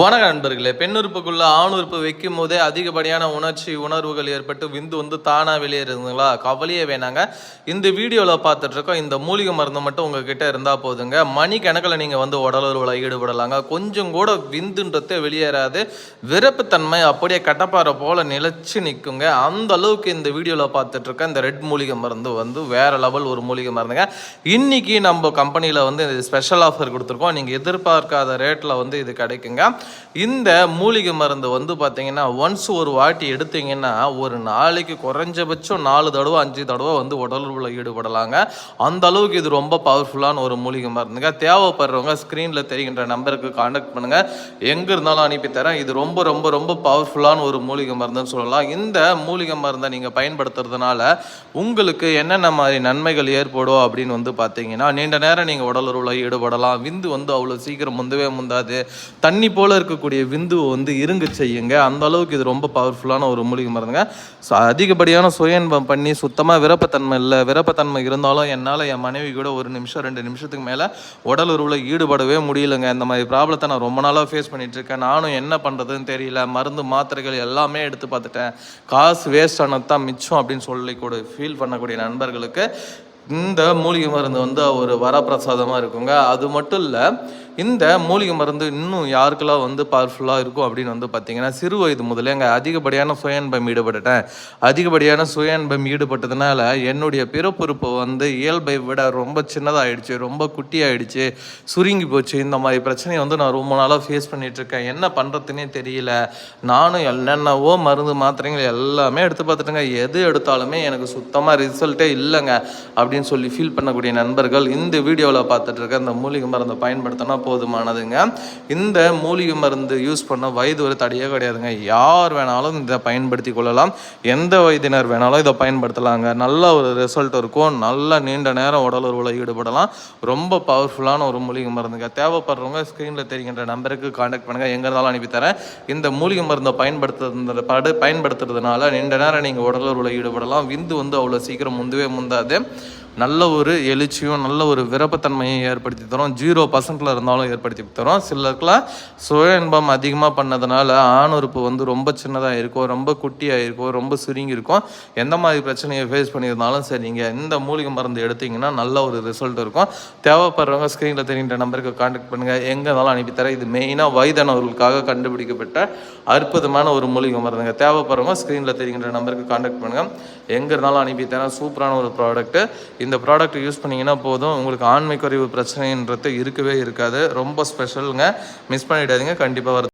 வணக்க நண்பர்களே. பெண் உறுப்புக்குள்ள ஆண் உறுப்பு வைக்கும் போதே அதிகப்படியான உணர்ச்சி உணர்வுகள் ஏற்பட்டு விந்து வந்து தானா வெளியேறுதுங்களா கவலையே வேணாங்க. இந்த வீடியோவில் பார்த்துட்டு இருக்கோம் இந்த மூலிகை மருந்து மட்டும் உங்ககிட்ட இருந்தால் போதுங்க. மணிக்கணக்கில் நீங்கள் வந்து உடலுறவில் ஈடுபடலாங்க. கொஞ்சம் கூட விந்துன்றதே வெளியேறாது. விரப்புத்தன்மை அப்படியே கட்டப்பாறை போல நிலச்சி நிற்குங்க அந்த அளவுக்கு இந்த வீடியோவில் பார்த்துட்ருக்க இந்த ரெட் மூலிகை மருந்து வந்து வேற லெவல் ஒரு மூலிகை மருந்துங்க. இன்னைக்கு நம்ம கம்பெனியில் வந்து ஸ்பெஷல் ஆஃபர் கொடுத்துருக்கோம். நீங்கள் எதிர்பார்க்காத ரேட்டில் வந்து இது கிடைக்குங்க. இந்த மூலிகை மருந்து வந்து பார்த்தீங்கன்னா ஒன்ஸ் ஒரு வாட்டி எடுத்தீங்கன்னா ஒரு நாளைக்கு குறைஞ்சபட்சம் நாலு தடவை அஞ்சு தடவை வந்து உடலுள்ள ஈடுபடலாங்க. அந்த அளவுக்கு இது ரொம்ப பவர்ஃபுல்லான ஒரு மூலிகை மருந்துங்க. தேவைப்படுறவங்க ஸ்க்ரீனில் தெரிகின்ற நம்பருக்கு காண்டாக்ட் பண்ணுங்கள் எங்கே இருந்தாலும் அனுப்பித்தரேன் இது ரொம்ப ரொம்ப ரொம்ப பவர்ஃபுல்லான ஒரு மூலிகை மருந்துன்னு சொல்லலாம். இந்த மூலிகை மருந்தை நீங்கள் பயன்படுத்துறதுனால உங்களுக்கு என்னென்ன மாதிரி நன்மைகள் ஏற்படும் அப்படின்னு வந்து பார்த்தீங்கன்னா நீண்ட நேரம் நீங்கள் உடலுறவில் ஈடுபடலாம். விந்து வந்து அவ்வளோ சீக்கிரம் முந்தவே முந்தாது. தண்ணி போல் இருக்கக்கூடிய விந்துவை வந்து இருங்க செய்யுங்க. அந்த அளவுக்கு இது ரொம்ப பவர்ஃபுல்லான ஒரு மூலிகை மருந்துங்க. ஸோ அதிகப்படியான சுயன்பம் பண்ணி சுத்தமாக விருப்பத்தன்மை இல்லை விருப்பத்தன்மை இருந்தாலும் என்னால் என் மனைவி கூட ஒரு நிமிஷம் ரெண்டு நிமிஷத்துக்கு மேலே உடல் உருவில் ஈடுபடவே முடியலங்க. இந்த மாதிரி ப்ராப்ளத்தை நான் ரொம்ப நாளாக ஃபேஸ் பண்ணிகிட்ருக்கேன் இருக்கேன். நானும் என்ன பண்ணுறதுன்னு தெரியல. மருந்து மாத்திரைகள் எல்லாமே எடுத்து பார்த்துட்டேன். காசு வேஸ்ட் ஆனது தான் மிச்சம் அப்படின்னு சொல்லி கூட ஃபீல் பண்ணக்கூடிய நண்பர்களுக்கு இந்த மூலிகை மருந்து வந்து ஒரு வரப்பிரசாதமாக இருக்குங்க. அது மட்டும் இல்லை இந்த மூலிகை மருந்து இன்னும் யாருக்கெல்லாம் வந்து பவர்ஃபுல்லாக இருக்கும் அப்படின்னு வந்து பார்த்தீங்கன்னா சிறு வயது முதலே அங்கே அதிகப்படியான சுயன்பம் ஈடுபட்டுட்டேன். அதிகப்படியான சுயன்பம் ஈடுபட்டதுனால என்னுடைய பிறப்புறுப்பு வந்து இயல்பை விட ரொம்ப சின்னதாகிடுச்சு ரொம்ப குட்டியாயிடுச்சு சுருங்கி போச்சு. இந்த மாதிரி பிரச்சனையை வந்து நான் ரொம்ப நாளாக ஃபேஸ் பண்ணிகிட்ருக்கேன் என்ன பண்ணுறதுனே தெரியல. நானும் என்னென்னவோ மருந்து மாத்திரைகள் எல்லாமே எடுத்து பார்த்துட்டேங்க. எது எடுத்தாலுமே எனக்கு சுத்தமாக ரிசல்ட்டே இல்லைங்க அப்படின்னு சொல்லி ஃபீல் பண்ணக்கூடிய நண்பர்கள் இந்த வீடியோவில் பார்த்துட்டு இருக்க இந்த மூலிகை மருந்தை பயன்படுத்தினா போதுமானதுங்க. இந்த மூலிகை மருந்து யூஸ் பண்ண வயது ஒரு தடையே கிடையாதுங்க. யார் வேணாலும் இதை பயன்படுத்தி கொள்ளலாம். எந்த வயதினர் வேணாலும் இதை பயன்படுத்தலாங்க. நல்ல ஒரு ரிசல்ட் இருக்கும். நல்ல நீண்ட நேரம் உடல் ஈடுபடலாம். ரொம்ப பவர்ஃபுல்லான ஒரு மூலிகை மருந்துங்க. தேவைப்படுறவங்க ஸ்க்ரீனில் தெரிகின்ற நம்பருக்கு காண்டாக்ட் பண்ணுங்கள் எங்கே இருந்தாலும் அனுப்பித்தரேன் இந்த மூலிகை மருந்தை பயன்படுத்துறது படு பயன்படுத்துறதுனால நீண்ட நேரம் நீங்கள் உடல் ஈடுபடலாம். விந்து வந்து அவ்வளோ சீக்கிரம் முந்தவே முந்தாது. நல்ல ஒரு எழுச்சியும் நல்ல ஒரு விருப்பத்தன்மையும் ஏற்படுத்தி தரும். ஜீரோ பர்சன்டில் இருந்தாலும் ஏற்படுத்தி தரும். சிலருக்குலாம் சுய இன்பம் அதிகமாக பண்ணதுனால ஆணுறுப்பு வந்து ரொம்ப சின்னதாக இருக்கும் ரொம்ப குட்டியாக இருக்கும் ரொம்ப சுருங்கி இருக்கும். எந்த மாதிரி பிரச்சனையை ஃபேஸ் பண்ணியிருந்தாலும் சரிங்க இந்த மூலிகை மருந்து எடுத்தீங்கன்னா நல்ல ஒரு ரிசல்ட் இருக்கும். தேவைப்படுறவங்க ஸ்க்ரீனில் தெரிகின்ற நம்பருக்கு காண்டாக்ட் பண்ணுங்கள் எங்கே இருந்தாலும் அனுப்பித்தரேன் இது மெயினாக வயதானவர்களுக்காக கண்டுபிடிக்கப்பட்ட அற்புதமான ஒரு மூலிகை மருந்துங்க. தேவைப்படுறவங்க ஸ்க்ரீனில் தெரிகின்ற நம்பருக்கு காண்டாக்ட் பண்ணுங்கள் எங்கே இருந்தாலும் அனுப்பித்தரேன் சூப்பரான ஒரு ப்ராடக்ட்டு இந்த ப்ராடக்ட் யூஸ் பண்ணிங்கன்னா போதும். உங்களுக்கு ஆண்மை குறைவு பிரச்சனைன்றது இருக்கவே இருக்காது. ரொம்ப ஸ்பெஷலுங்க மிஸ் பண்ணிடாதீங்க. கண்டிப்பாக வருது.